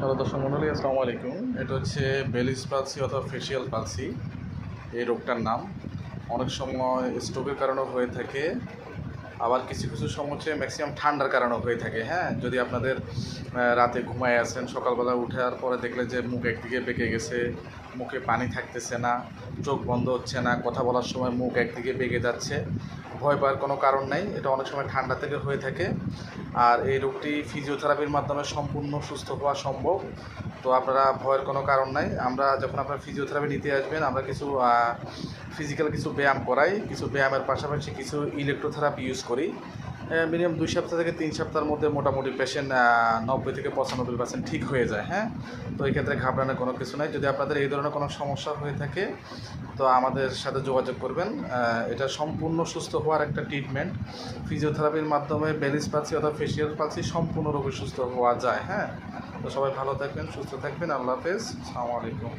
Hello দর্শক মন্ডলী, আসসালামু আলাইকুম। এটা হচ্ছে বেলিস পালসি অথবা ফেসিয়াল পালসি। এই রোগটার নাম। অনেক সময় স্ট্রোকের কারণেও হয়ে থাকে। আবার কিছু কিছু সময় হচ্ছে ম্যাক্সিমাম ঠান্ডার কারণেও হয়ে থাকে হ্যাঁ? যদি আপনাদের রাতে ঘুমায় আসেন সকালবেলা উঠার পরে দেখলে যে মুখ একদিকে বেঁকে গেছে মুখে পানি থাকতেছে না, চোখ বন্ধ হচ্ছে না, কথা বলার সময় মুখ একদিকে বেঁকে যাচ্ছে। ভয় পাওয়ার কোনো কারণ নাই, এটা অনেক সময় ঠান্ডা থেকে হয়ে থাকে। আর এই রোগটি ফিজিওথেরাপির মাধ্যমে সম্পূর্ণ সুস্থ হওয়া সম্ভব। তো আপনারা ভয়ের কোনো কারণ নাই। আমরা যখন আপনারা ফিজিওথেরাপি নিতে আসবেন, আমরা কিছু ফিজিক্যাল কিছু ব্যায়াম করাই। কিছু ব্যায়ামের পাশাপাশি কিছু ইলেকট্রোথেরাপি ইউজ করি। মিনিমাম দুই সপ্তাহ থেকে তিন সপ্তাহের মধ্যে মোটামুটি পেশেন্ট নব্বই থেকে পঁচানব্বই পার্সেন্ট ঠিক হয়ে যায় হ্যাঁ? তো এই ক্ষেত্রে ঘাবড়ানোর কোনো কিছু নাই। যদি আপনাদের এই ধরনের কোনো সমস্যা হয়ে থাকে, তো আমাদের সাথে যোগাযোগ করবেন। এটা সম্পূর্ণ সুস্থ হওয়ার একটা ট্রিটমেন্ট ফিজিওথেরাপির মাধ্যমে বেলিস পালসি অথবা ফেসিয়াল পালসি সম্পূর্ণ রোগে সুস্থ হওয়া যায় হ্যাঁ? তো সবাই ভালো থাকবেন, সুস্থ থাকবেন। আল্লাহ হাফেজ। আসসালামু আলাইকুম।